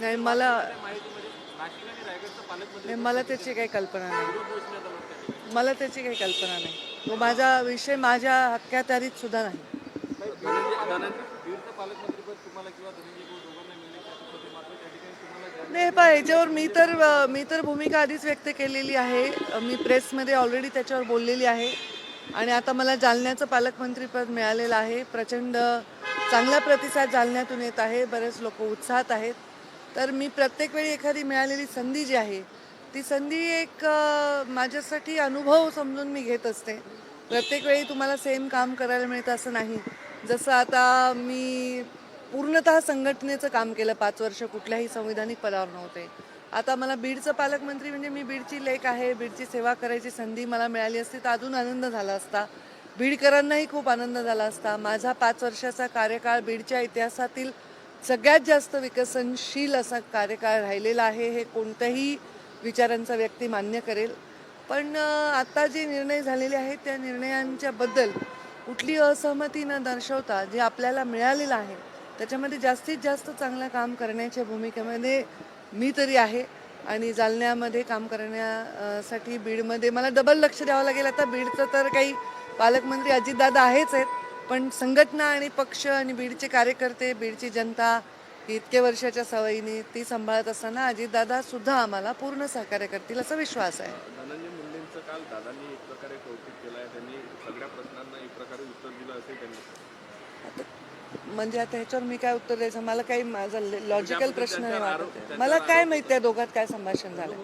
नाही मला नाही, मला त्याची काही कल्पना नाही. मला त्याची काही कल्पना नाही. तो माझा विषय माझ्या अखत्यारीत सुद्धा नाही. नाही पहा याच्यावर मी तर मी तर भूमिका आधीच व्यक्त केलेली आहे. मी प्रेसमध्ये ऑलरेडी त्याच्यावर बोललेली आहे. आणि आता मला जालन्याचं पालकमंत्रीपद मिळालेलं आहे. प्रचंड चांगला प्रतिसाद जालन्यातून येत आहे. बरेच लोक उत्साहात आहेत. तर मी प्रत्येक वेळी एखादी मिळालेली संधी जी आहे ती संधी एक माझ्यासाठी अनुभव समजून मी घेत असते. प्रत्येक वेळी तुम्हाला सेम काम करायला मिळतं असं नाही. जसं आता मी पूर्णतः संघटनेचं काम केलं पाच वर्ष कुठल्याही संविधानिक पदावर नव्हते. आता मला बीडचं पालकमंत्री म्हणजे मी बीडची लेख आहे बीडची सेवा करायची संधी मला मिळाली असती तर अजून आनंद झाला असता. बीडकरांनाही खूप आनंद झाला असता. माझा पाच वर्षाचा कार्यकाळ बीडच्या इतिहासातील सगळ्यात जास्त विकसनशील असा कार्यकाळ राहिलेला आहे हे कोणत्याही विचारांचा व्यक्ती मान्य करेल. पण आता जे निर्णय झालेले आहेत त्या निर्णयांच्या बद्दल कुठली असहमती न दर्शवता जे आपल्याला मिळालेलं आहे त्याच्यामध्ये जास्तीत जास्त चांगलं काम करण्याच्या भूमिकेमध्ये मी तरी आहे आणि जालन्यामध्ये काम करण्यासाठी बीडमध्ये मला डबल लक्ष द्यावं लागेल. आता बीडचं तर काही पालकमंत्री अजितदादा आहेच आहेत पण संघटना आणि पक्ष आणि बीडचे कार्यकर्ते बीडची जनता इतक्या वर्षाच्या सवयीने ती सांभाळत असताना अजितदादा सुद्धा आम्हाला पूर्ण सहकार्य करतील असा विश्वास आहे. धनंजय मुंडेंचं काल दादांनी एक प्रकारे कौतुक केलं आहे. त्यांनी सगळ्या प्रश्नांना एक प्रकारे उत्तर दिलं असे त्यांनी. म्हणजे आता ह्याच्यावर मी काय उत्तर द्यायचं? मला काही माझा लॉजिकल प्रश्न नाही वाटत. मला काय माहिती आहे दोघात काय संभाषण झालं